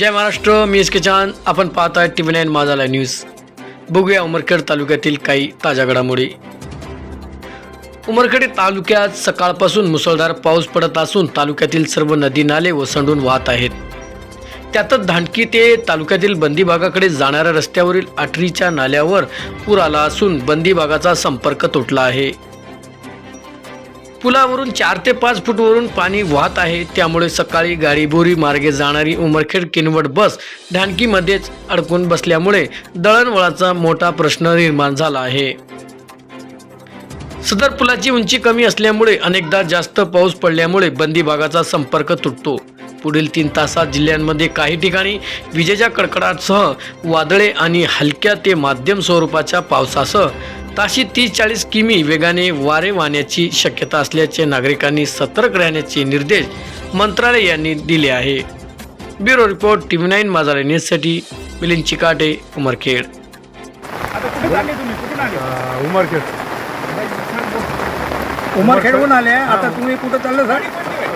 जय महाराष्ट्र मी S के चांद आपण पाहत आहे टी व्ही नाईन माझाला न्यूज. बघूया उमरखेड तालुक्यातील काही ताज्या घडामोडी. उमरखेड तालुक्यात सकाळपासून मुसळधार पाऊस पडत असून तालुक्यातील सर्व नदी नाले ओसंडून वाहत आहेत. त्यातच धांडकी ते तालुक्यातील बंदी भागाकडे जाणाऱ्या रस्त्यावरील आटरीच्या नाल्यावर पूर आला असून बंदी भागाचा संपर्क तुटला आहे. पुलावरून चार ते पाच फूटवरून पाणी वाहत आहे. त्यामुळे सकाळी गाडीबोरी मार्गे जाणारी उमरखेड किनवट बस ढाणकीमध्येच अडकून बसल्यामुळे दळणवळाचा मोठा प्रश्न निर्माण झाला आहे. सदर पुलाची उंची कमी असल्यामुळे अनेकदा जास्त पाऊस पडल्यामुळे बंदी भागाचा संपर्क तुटतो. पुढील तीन तासात जिल्ह्यांमध्ये काही ठिकाणी विजेच्या कडकडाटसह वादळे आणि हलक्या ते माध्यम स्वरूपाच्या पावसासह ताशी तीस चाळीस किमी वेगाने वारे वाहण्याची शक्यता असल्याचे नागरिकांनी सतर्क राहण्याचे निर्देश मंत्रालय यांनी दिले आहे. Bureau report T V nine Majha न्यूजसाठी मिलिंद चिकाटे उमरखेड. उमरखेड. उमरखेडहून आले. आता तुम्ही कुठं चाललं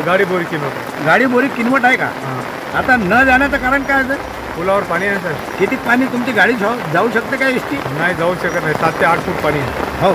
गाडी बोरी होती गाडी बोरी किनवट आहे का? आता न जाण्याचं कारण काय आहे सर पुलावर पाणी आहे सर किती पाणी तुमची गाडी जाऊ जाऊ शकते का एस टी नाही जाऊ शकत नाही. सात ते आठ फूट पाणी आहे. हो.